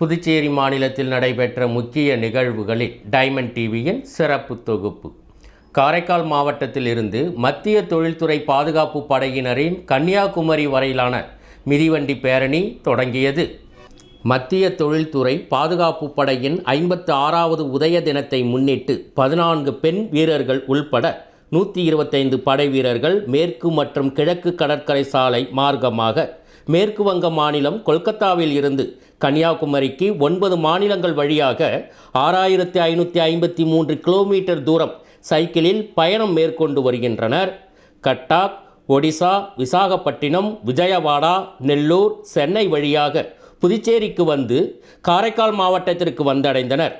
புதுச்சேரி மாநிலத்தில் நடைபெற்ற முக்கிய நிகழ்வுகளில் டைமண்ட் டிவியின் சிறப்பு தொகுப்பு. காரைக்கால் மாவட்டத்தில் இருந்து மத்திய தொழில்துறை பாதுகாப்பு படையினரின் கன்னியாகுமரி வரையிலான மிதிவண்டி பேரணி தொடங்கியது. மத்திய தொழில்துறை பாதுகாப்பு படையின் ஐம்பத்து ஆறாவது உதய தினத்தை முன்னிட்டு பதினான்கு பெண் வீரர்கள் உள்பட நூற்றி இருபத்தைந்து படை வீரர்கள் மேற்கு மற்றும் கிழக்கு கடற்கரை சாலை மார்க்கமாக மேற்கு வங்க மாநிலம் கொல்கத்தாவில் இருந்து கன்னியாகுமரிக்கு ஒன்பது மாநிலங்கள் வழியாக ஆறாயிரத்தி ஐநூற்றி ஐம்பத்தி மூன்று கிலோமீட்டர் தூரம் சைக்கிளில் பயணம் மேற்கொண்டு வருகின்றனர். கட்டாக் ஒடிசா விசாகப்பட்டினம் விஜயவாடா நெல்லூர் சென்னை வழியாக புதுச்சேரிக்கு வந்து காரைக்கால் மாவட்டத்திற்கு வந்தடைந்தனர்.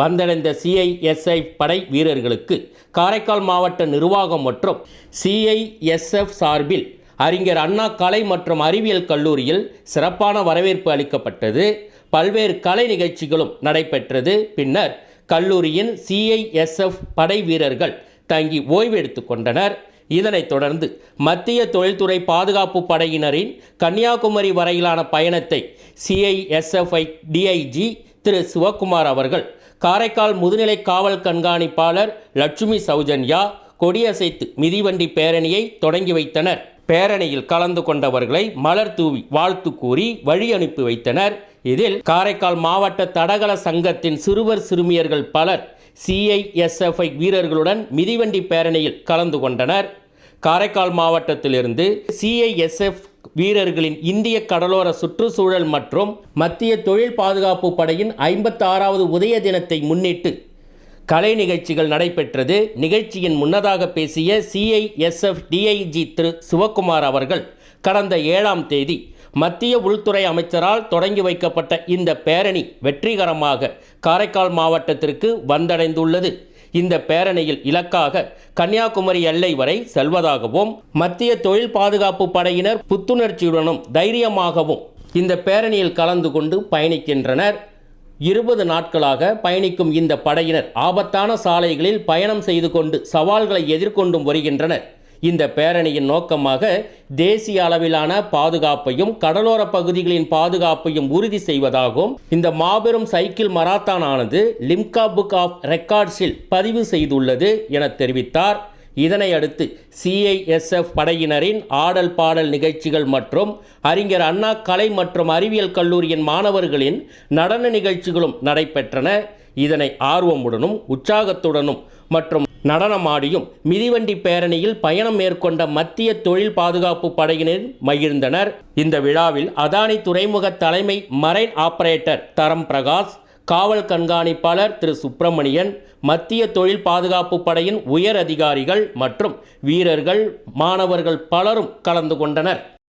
வந்தடைந்த சிஐஎஸ்ஐ படை வீரர்களுக்கு காரைக்கால் மாவட்ட நிர்வாகம் மற்றும் சிஐஎஸ்எஃப் சார்பில் அறிஞர் அண்ணா கலை மற்றும் அறிவியல் கல்லூரியில் சிறப்பான வரவேற்பு அளிக்கப்பட்டது. பல்வேறு கலை நிகழ்ச்சிகளும் நடைபெற்றது. பின்னர் கல்லூரியின் சிஐஎஸ்எஃப் படை வீரர்கள் தங்கி ஓய்வு கொண்டனர். இதனைத் தொடர்ந்து மத்திய தொழில்துறை பாதுகாப்பு படையினரின் கன்னியாகுமரி வரையிலான பயணத்தை சிஐஎஸ்எஃப்ஐ டிஐஜி திரு சிவகுமார் அவர்கள் காரைக்கால் முதுநிலை காவல் கண்காணிப்பாளர் லட்சுமி சௌஜன்யா கொடியசைத்து மிதிவண்டி பேரணியை தொடங்கி வைத்தனர். பேரணியில் கலந்து கொண்டவர்களை மலர் தூவி வாழ்த்து கூறி வழி அனுப்பி வைத்தனர். இதில் காரைக்கால் மாவட்ட தடகள சங்கத்தின் சிறுவர் சிறுமியர்கள் பலர் சிஐஎஸ்எஃப்ஐ வீரர்களுடன் மிதிவண்டி பேரணியில் கலந்து கொண்டனர். காரைக்கால் மாவட்டத்திலிருந்து சிஐஎஸ்எஃப் வீரர்களின் இந்திய கடலோர சுற்றுச்சூழல் மற்றும் மத்திய தொழில் பாதுகாப்பு படையின் ஐம்பத்தாறாவது உதய தினத்தை முன்னிட்டு கலை நிகழ்ச்சிகள் நடைபெற்றது. நிகழ்ச்சியின் முன்னதாக பேசிய சிஐஎஸ்எஃப் டிஐஜி திரு சிவக்குமார் அவர்கள் கடந்த ஏழாம் தேதி மத்திய உள்துறை அமைச்சரால் தொடங்கி வைக்கப்பட்ட இந்த பேரணி வெற்றிகரமாக காரைக்கால் மாவட்டத்திற்கு வந்தடைந்துள்ளது. இந்த பேரணியில் இலக்காக கன்னியாகுமரி எல்லை வரை செல்வதாகவும் மத்திய தொழில் பாதுகாப்பு படையினர் புத்துணர்ச்சியுடனும் தைரியமாகவும் இந்த பேரணியில் கலந்து கொண்டு பயணிக்கின்றனர். இருபது நாட்களாக பயணிக்கும் இந்த படையினர் ஆபத்தான சாலைகளில் பயணம் செய்து கொண்டு சவால்களை எதிர்கொண்டும் வருகின்றனர். இந்த பேரணியின் நோக்கமாக தேசிய அளவிலான பாதுகாப்பையும் கடலோர பகுதிகளின் பாதுகாப்பையும் உறுதி செய்வதாகவும் இந்த மாபெரும் சைக்கிள் மராத்தான் ஆனது லிம்கா புக் ஆஃப் ரெக்கார்ட்ஸில் பதிவு செய்துள்ளது என தெரிவித்தார். இதனை அடுத்து சிஐஎஸ்எஃப் படையினரின் ஆடல் பாடல் நிகழ்ச்சிகள் மற்றும் அறிஞர் அண்ணா கலை மற்றும் அறிவியல் கல்லூரியின் மாணவர்களின் நடன நிகழ்ச்சிகளும் நடைபெற்றன. இதனை ஆர்வமுடனும் உற்சாகத்துடனும் மற்றும் நடனமாடியும் மிதிவண்டி பேரணியில் பயணம் மேற்கொண்ட மத்திய தொழில் பாதுகாப்பு படையினர் மகிழ்ந்தனர். இந்த விழாவில் அதானி துறைமுக தலைமை மரைன் ஆபரேட்டர் தரம் பிரகாஷ் காவல் கண்காணிப்பாளர் திரு. சுப்பிரமணியன் மத்திய தொழில் பாதுகாப்பு படையின் உயர் அதிகாரிகள் மற்றும் வீரர்கள் மாணவர்கள் பலரும் கலந்து கொண்டனர்.